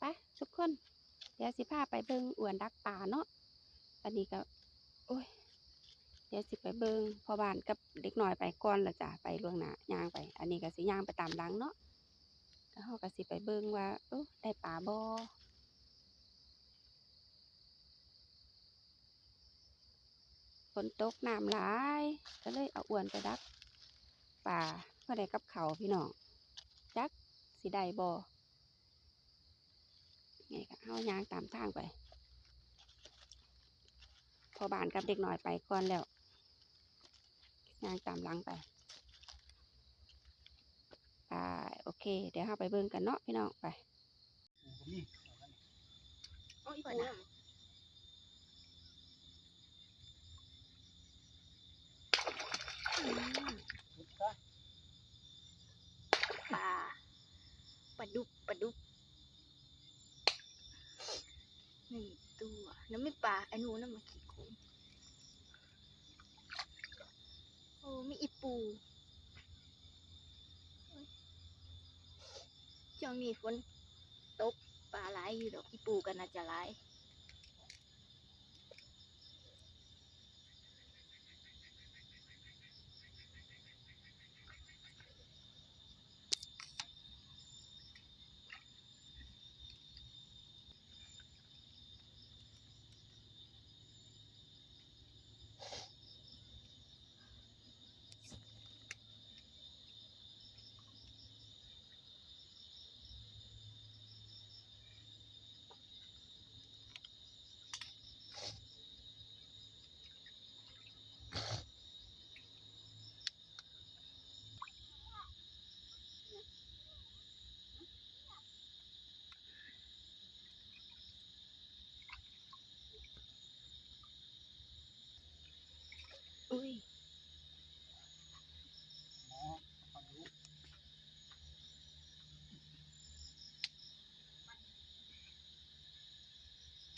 ไปทุกคน เดี๋ยวสิพาไปเบิงอวนดักป่าเนาะอันนี้ก็โอ้ย เดี๋ยวสิไปเบิงพอบานกับเด็กหน้อยไปก่อนละจ้ะไปล่วงหน้าย่างไป อันนี้ก็สิย่างไปตามหลังเนาะแล้วเฮาก็สิไปเบิงว่าเออได้ปลาบ่ฝนตกน้ำหลาย ก็เลยเอาอวนไปดักป่าเพื่อได้กับเขาพี่น้องจักสิได้บ่ ไงก็เฮายางตามทางไป พอบานกับเด็กหน้อยไปก่อนแล้วยางตามหลังไปไปโอเค เดี๋ยวเฮาไปเบิ่งกันเนาะพี่น้องไปนี่โอ้ยปูพุทธะ ปลาปลาดุกปลาดุก หนึ่งตัวแล้วไม่ ปลาไอ้หนูน่ะมาขี้โกงโอ้มีอีปูโอ้ยช่วงนี้ฝนตกปลาไหลอยู่ดอกอีปูกันน่าจะไหล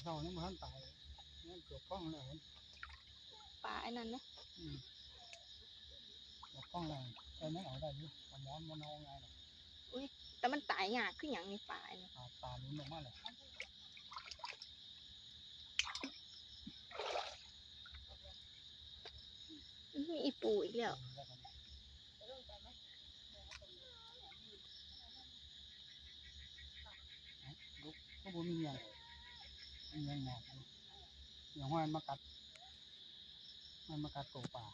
เราเนี่ยมันตายเนี่ยเกือบกล้องแล้วเห็นปลาไอ้นั่นนะอืมเกือบกล้องแล้วแต่ไม่เอาได้อยู่เอาหมอนมันเอาไงล่ะแต่มันตายยากขึ้นอหย่างนี้ปลาไอ้นี่ตาตาลุ้นออกมาเลยมีอีปูอีกแล้วลุกก็บ่มีอย่าง มีอย่างหมอกอย่างว่ามันมากัด มันมากัดโกป่า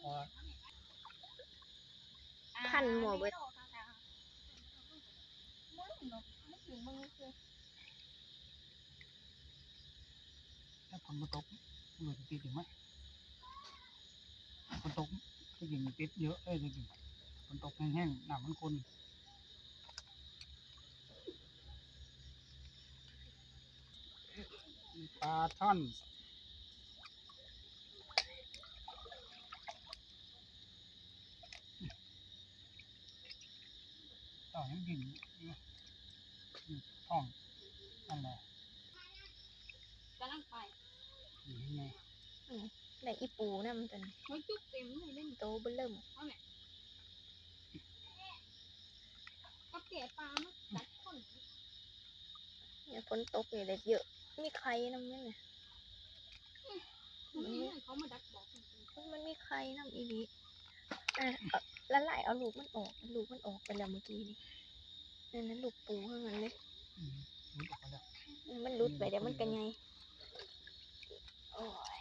พอพันหมอเบิด ถ้าฝนมาตกมันจะติดอยู่ไหมฝนตกก็ยิงติดเยอะเลยจริงๆฝนตกแห้งๆหน้ำมันคนปลาช่อนต่อยังดินอยู่อยู่ ท้องนั่นแหละกำลังไปอยู่ยังไงได้อีปูนั่นมันเป็นโอ้ยจุกเต็มเลยเล่นโตเบิ่เริ่มเอาเก๋ปลามากัดคนเนี่ยฝนตกนี่ได้เยอะ มีไข่น้ำเนี่ยนะมันนี่เขามาดักบอกมันมีไข่น้ำอีนี้อะเอาแล้วไหลเอาลูกมันออก ลูกมันออกไปแล้วเมื่อกี้นี่ นั่นนั้นลูกปูข้างนั้นเลยอืมรุดออกมาแล้วมันรุดไปเดี๋ยวมันกันไงโอ้ย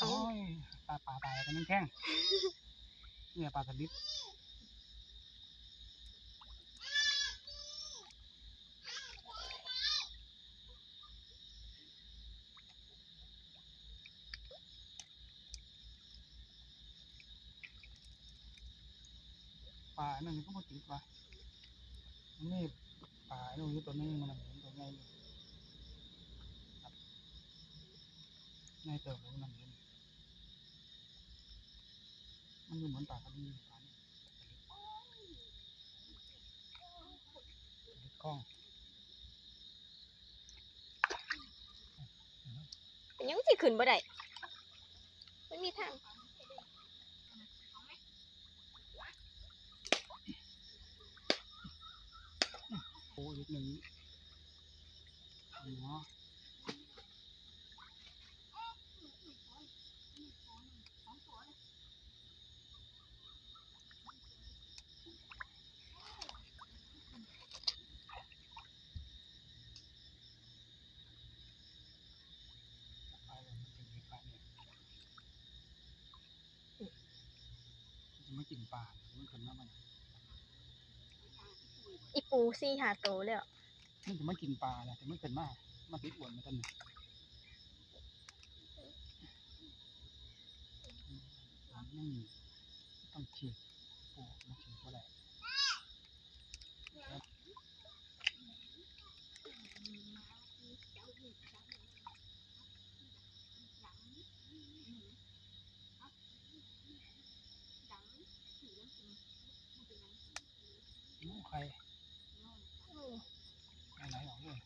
โอ้ยปลาปลาตายกันยังแข้งเนี่ยปลาสลิด ปลานั่นก็มาติดว่ะนี่ปลาอันนู้นอยู่ตัวนึงมันเห็นตัวไงอยู่ครับในเติบแล้วมันเห็นมันอยู่เหมือนปลากระดีปลานี่ติดกล้องยังสิขึ้นบ่ได้ไม่มีทาง โอ้อีก หนึ่งเนาะไปเลยมันถึงในปลาเนี่ยมันจะไม่กินปลามันขึ้นมาบ้าง อีปูซี่หาโตเลยอะมันจะไม่กินปลาแหละแต่ไม่ขึ้นมามันติดอ้วนมาตั้งนี่มันไม่มีต้องฉีดปูมาฉีดก็ได้ใครไหนออกเลย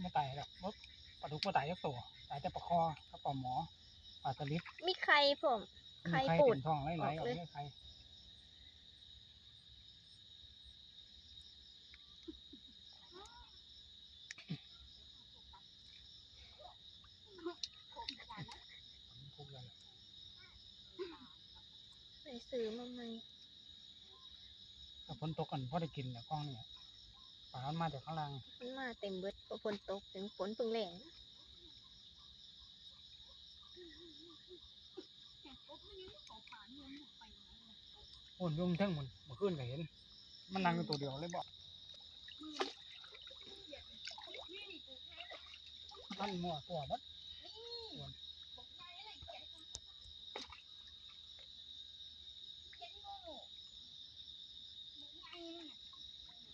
ไม่ตายหรอกมดปลาดุกไม่ตายสักตัวตายแต่ปลาคอกับปลาหมอปลาสลิดมีใครผมมีไข่ไข่ปูดเป็นท้องไหลๆออออกกเลเลยยไข่ทุกอย่างไปซื้อมาใหม่ถ้าฝนตกกันพอได้กินเนี่ยกล้องเนี่ยปลามันมาจากข้างล่างมันมาเต็มเบิดพอฝนตกถึงฝนเพิ่งแรงโอนยุ่งเทั้งหมดเมื่อคืนก็เห็น มันนั่งอยู่ตัวเดียวเลยบอกมันมั่วตัวบัด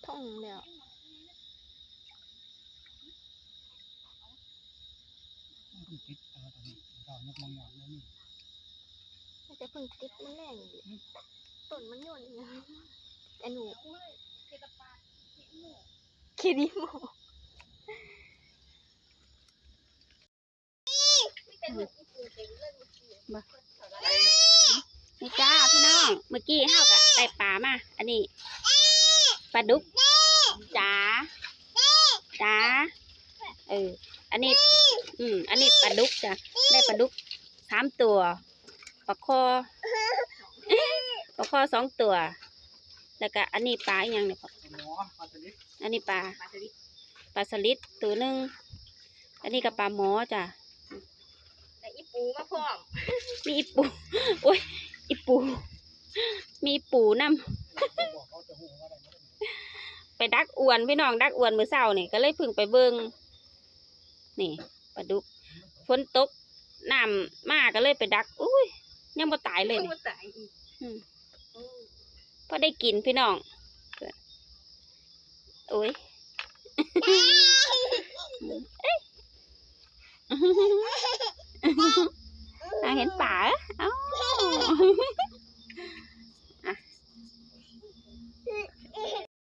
ท่องแล้ว มันเพิ่งติดเออตอนนี้เรายกมองหยอนเลยนี่มันจะเพิ่งติดมันแรงอยู่ต้นมันโยนอย่างเงี้แต่หนูคิดดีโมนี่จ้าพี่น้อง เมื่อกี้เฮาก็ได้ปลามา อันนี้ปลาดุกจ๋าจ๋าเออ อันนี้ อืม อันนี้ปลาดุกจ้ะ ได้ปลาดุกสามตัว ปลาค อปลาคอสองตัว แล้วก็อันนี้ปลาอหยังเนี่ยหมอปลาสลิดอันนี้ปลาปลาสลิดตัวหนึ่งอันนี้ก็ปลาหมอจ้ะแต่อีปูมาพร้อมมีอีปูโอ้ยอีปู มีปูน้บอกเขาจะหูว่าอะไรไม่ได้ำไปดักอวนพี่น้องดักอวนมือเศร้านี่ก็เลยเพึ่งไปเบิงนี่ปลาดุกฝนตกน้ำมากก็เลยไปดัก อุ้ย ยังบ่ตายเลยเพิ่งนี่มาตายอีกอืมพอได้กินพี่น้องโอ้ยเอ้ยอะเห็นป่าเอ้า